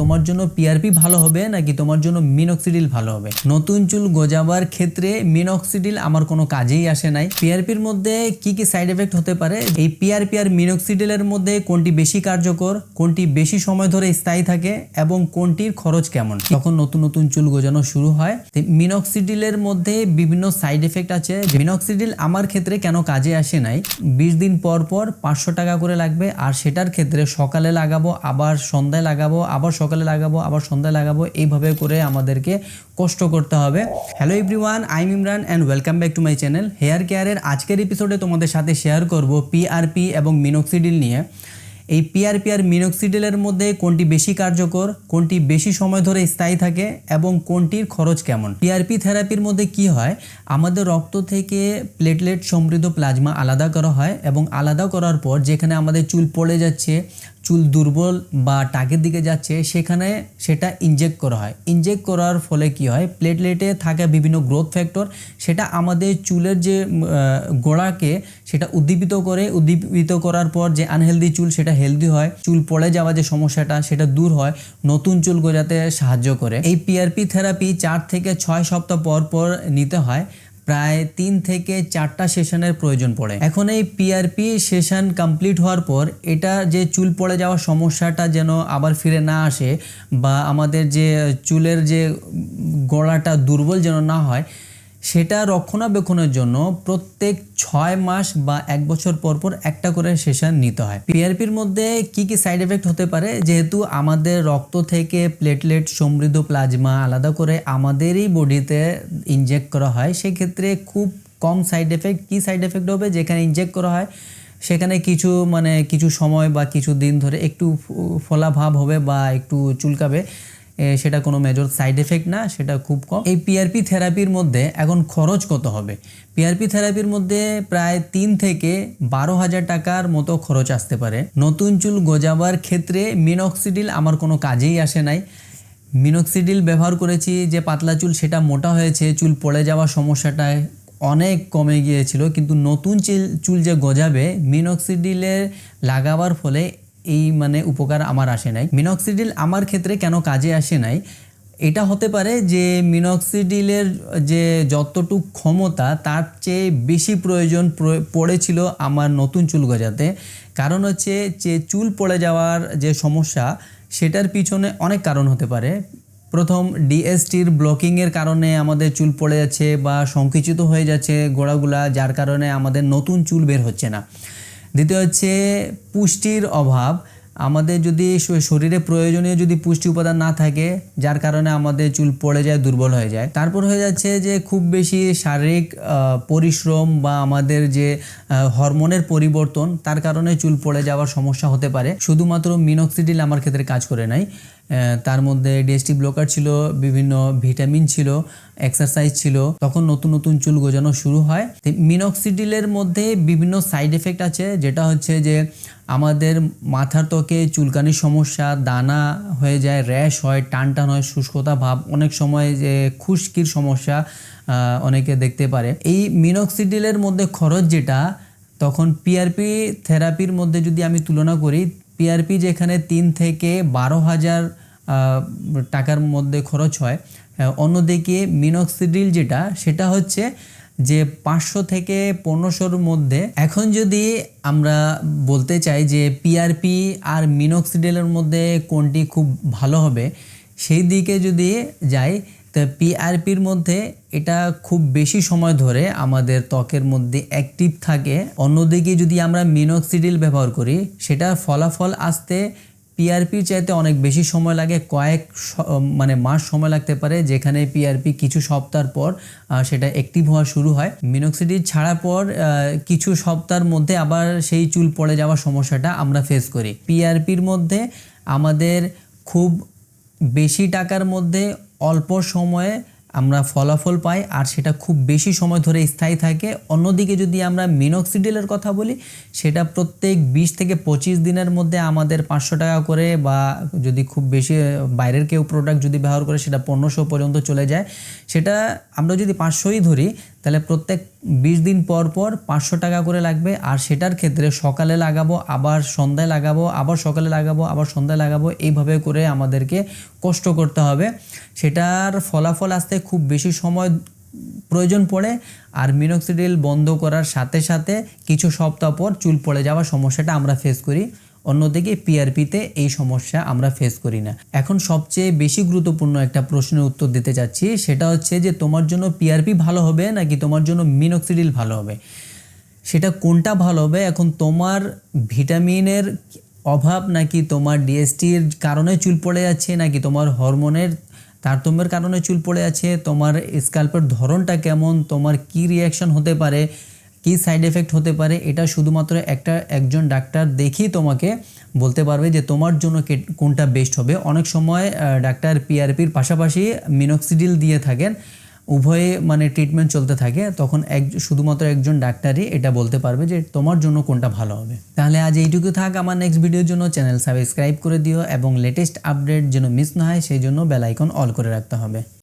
তোমার জন্য পিআরপি ভালো হবে নাকি তোমার জন্য মিনক্সিডিল ভালো হবে? নতুন চুল গজাবার ক্ষেত্রে মিনক্সিডিল আমার কোনো কাজেই আসে নাই। পিআরপির মধ্যে কি কি সাইড এফেক্ট হতে পারে? এই পিআরপি আর মিনক্সিডিলের মধ্যে কোনটি বেশি কার্যকর, কোনটি বেশি সময় ধরে স্থায়ী থাকে এবং কোনটির খরচ কেমন? তখন নতুন নতুন চুল গজানো শুরু হয়। মিনক্সিডিলের মধ্যে বিভিন্ন সাইড এফেক্ট আছে। মিনক্সিডিল আমার ক্ষেত্রে কেন কাজে আসে নাই? বিশ দিন পর পর পাঁচশো টাকা করে লাগবে। আর সেটার ক্ষেত্রে সকালে লাগাবো, আবার সন্ধ্যায় লাগাবো, আবার সকালে লাগাবো, আবার সন্ধ্যায় লাগাবো, এইভাবে করে আমাদেরকে কষ্ট করতে হবে। Hello everyone I am Imran and welcome back to my channel hair কেয়ারের আজকের এপিসোডে তোমাদের সাথে শেয়ার করব পিআরপি এবং মিনোক্সিডিল নিয়ে। এই পিআরপি আর মিনক্সিডিলের মধ্যে কোনটি বেশি কার্যকর, কোনটি বেশি সময় ধরে স্থায়ী থাকে এবং কোনটির খরচ কেমন? পিআরপি থেরাপির মধ্যে কি হয়? আমাদের রক্ত থেকে প্লেটলেট সমৃদ্ধ প্লাজমা আলাদা করা হয় এবং আলাদা করার পর যেখানে আমাদের চুল পড়ে যাচ্ছে, চুল দুর্বল বা টাকের দিকে যাচ্ছে, সেখানে সেটা ইনজেক্ট করা হয়। ইনজেক্ট করার ফলে কি হয়? প্লেটলেটে থাকা বিভিন্ন গ্রোথ ফ্যাক্টর সেটা আমাদের চুলের যে গোড়াকে সেটা উদ্দীপিত করে, উদ্দীপিত করার পর যে আনহেলদি চুল সেটা হেলদি হয়, চুল পড়ে যাওয়া যে সমস্যাটা সেটা দূর হয়, নতুন চুল গজাতে সাহায্য করে। এই পিআরপি থেরাপি চার থেকে ছয় সপ্তাহ পর পর নিতে হয়, প্রায় তিন থেকে চারটা সেশনের প্রয়োজন পড়ে। এখন এই পিআরপি সেশন কমপ্লিট হওয়ার পর, এটা যে চুল পড়ে যাওয়ার সমস্যাটা যেন আবার ফিরে না আসে বা আমাদের যে চুলের যে গলাটা দুর্বল যেন না হয় সেটা রক্ষণাবেক্ষণের জন্য প্রত্যেক ছয় মাস বা এক বছর পর পর একটা করে সেশন নিতে হয়। পিআরপির মধ্যে কি কি সাইড এফেক্ট হতে পারে? যেহেতু আমাদের রক্ত থেকে প্লেটলেট সমৃদ্ধ প্লাজমা আলাদা করে আমাদেরই বডিতে ইনজেক্ট করা হয়, সেক্ষেত্রে খুব কম সাইড এফেক্ট কি সাইড এফেক্ট হবে? যেখানে ইনজেক্ট করা হয়, সেখানে কিছু মানে কিছু সময় বা কিছু দিন ধরে একটু ফ- ফোলা হবে বা একটু চুলকাবে। সেটা কোনো মেজর সাইড এফেক্ট না, সেটা খুব কম। এই পিআরপি থেরাপির মধ্যে এখন খরচ কত হবে? পিআরপি থেরাপির মধ্যে প্রায় তিন থেকে বারো হাজার টাকার মতো খরচ আসতে পারে। নতুন চুল গজাবার ক্ষেত্রে মিনক্সিডিল আমার কোনো কাজেই আসে নাই। মিনক্সিডিল ব্যবহার করেছি যে পাতলা চুল, সেটা মোটা হয়েছে, চুল পড়ে যাওয়ার সমস্যাটা অনেক কমে গিয়েছিল, কিন্তু নতুন চুল চুল যে গজাবে মিনক্সিডিলের লাগাবার ফলে এই মানে উপকার আমার আসে নাই। মিনক্সিডিল আমার ক্ষেত্রে কেন কাজে আসে নাই? এটা হতে পারে যে মিনক্সিডিলের যে যতটুক ক্ষমতা, তার চেয়ে বেশি প্রয়োজন পড়েছিল আমার নতুন চুল গজাতে কারণ হচ্ছে যে চুল পড়ে যাওয়ার যে সমস্যা, সেটার পিছনে অনেক কারণ হতে পারে। প্রথম ডিএসটির ব্লকিংয়ের কারণে আমাদের চুল পড়ে যাচ্ছে বা সংকুচিত হয়ে যাচ্ছে গোড়াগুলা, যার কারণে আমাদের নতুন চুল বের হচ্ছে না। দ্বিতীয় হচ্ছে পুষ্টির অভাব। আমাদের যদি শরীরে প্রয়োজনীয় যদি পুষ্টি উপাদান না থাকে, যার কারণে আমাদের চুল পড়ে যায়, দুর্বল হয়ে যায়। তারপর হয়ে যাচ্ছে যে খুব বেশি শারীরিক পরিশ্রম বা আমাদের যে হরমোনের পরিবর্তন, তার কারণে চুল পড়ে যাওয়ার সমস্যা হতে পারে। শুধুমাত্র মিনক্সিডিল আমার ক্ষেত্রে কাজ করে নাই। তার মধ্যে ডিএসটি ব্লকার ছিল, বিভিন্ন ভিটামিন ছিল এক্সারসাইজ ছিল। তখন নতুন নতুন চুল গজানো শুরু হয়। মিনক্সিডিলের মধ্যে বিভিন্ন সাইড এফেক্ট আছে, যেটা হচ্ছে যে আমাদের মাথার ত্বকে চুলকানির সমস্যা, দানা হয়ে যায় র্যাশ হয় টান টান হয়, শুষ্কতা ভাব, অনেক সময় যে খুশকির সমস্যা অনেকে দেখতে পারে। এই মিনক্সিডিলের মধ্যে খরচ যেটা, তখন পিআরপি থেরাপির মধ্যে যদি আমি তুলনা করি পিআরপি যেখানে তিন থেকে বারো হাজার টাকার মধ্যে খরচ হয় অন্যদিকে মিনক্সিডিল যেটা, সেটা হচ্ছে যে পাঁচশো থেকে পনেরোশোর মধ্যে। এখন যদি আমরা বলতে চাই যে পিআরপি আর মিনক্সিডিলের মধ্যে কোনটি খুব ভালো হবে, সেই দিকে যদি যাই তো পিআরপির মধ্যে এটা খুব বেশি সময় ধরে আমাদের ত্বকের মধ্যে অ্যাক্টিভ থাকে। অন্যদিকে যদি আমরা মিনক্সিডিল ব্যবহার করি, সেটার ফলাফল আসতে পিআরপির চাইতে অনেক বেশি সময় লাগে, কয়েক মানে মাস সময় লাগতে পারে, যেখানে পিআরপি কিছু সপ্তাহ পর সেটা অ্যাক্টিভ হওয়া শুরু হয়। মিনক্সিডিল ছাড়ার পর কিছু সপ্তাহের মধ্যে আবার সেই চুল পড়ে যাওয়ার সমস্যাটা আমরা ফেস করি। পিআরপির মধ্যে আমাদের খুব বেশি টাকার মধ্যে অল্প সময়ে আমরা ফলাফল পাই আর সেটা খুব বেশি সময় ধরে স্থায়ী থাকে। অন্যদিকে যদি আমরা মিনক্সিডিলের কথা বলি, সেটা প্রত্যেক বিশ থেকে পঁচিশ দিনের মধ্যে আমাদের পাঁচশো টাকা করে বা যদি খুব বেশি বাইরের কেউ প্রোডাক্ট যদি ব্যবহার করে, সেটা পনেরোশো পর্যন্ত চলে যায়। সেটা আমরা যদি পাঁচশোই ধরি তাহলে প্রত্যেক বিশ দিন পর পর পাঁচশো টাকা করে লাগবে। আর সেটার ক্ষেত্রে সকালে লাগাবো, আবার সন্ধ্যায় লাগাবো, আবার সকালে লাগাবো, আবার সন্ধ্যায় লাগাবো, এইভাবে করে আমাদেরকে কষ্ট করতে হবে। সেটার ফলাফল আসতে খুব বেশি সময় প্রয়োজন পড়ে, আর মিনক্সিডিল বন্ধ করার সাথে সাথে কিছু সপ্তাহ পর চুল পড়ে যাওয়ার সমস্যাটা আমরা ফেস করি। অন্যদিকে পিআরপিতে এই সমস্যা আমরা ফেস করি না। এখন সবচেয়ে বেশি গুরুত্বপূর্ণ একটা প্রশ্নের উত্তর দিতে চাচ্ছি সেটা হচ্ছে যে তোমার জন্য পিআরপি ভালো হবে নাকি তোমার জন্য মিনক্সিডিল ভালো হবে? সেটা কোনটা ভালো হবে? এখন তোমার ভিটামিনের অভাব নাকি তোমার ডিএসটির কারণে চুল পড়ে যাচ্ছে, নাকি তোমার হরমোনের তারতম্যের কারণে চুল পড়ে আছে তোমার স্কাল্পের ধরনটা কেমন? তোমার কি রিয়াকশন হতে পারে? কি সাইড এফেক্ট হতে পারে, এটা শুধুমাত্র একটা একজন ডাক্তার দেখেই তোমাকে বলতে পারবে যে তোমার জন্য কোনটা বেস্ট হবে। অনেক সময় ডাক্তার পিআরপির পাশাপাশি মিনক্সিডিল দিয়ে থাকেন, উভয়ে মানে ট্রিটমেন্ট চলতে থাকে, তখন এক, শুধুমাত্র একজন ডাক্তারই এটা বলতে পারবে যে তোমার জন্য কোনটা ভালো হবে। তাহলে আজ এইটুকু থাক, আমার নেক্সট ভিডিওর জন্য চ্যানেল সাবস্ক্রাইব করে দিও এবং লেটেস্ট আপডেট যেন মিস না হয়, সেই জন্য বেল আইকন অল করে রাখতে হবে।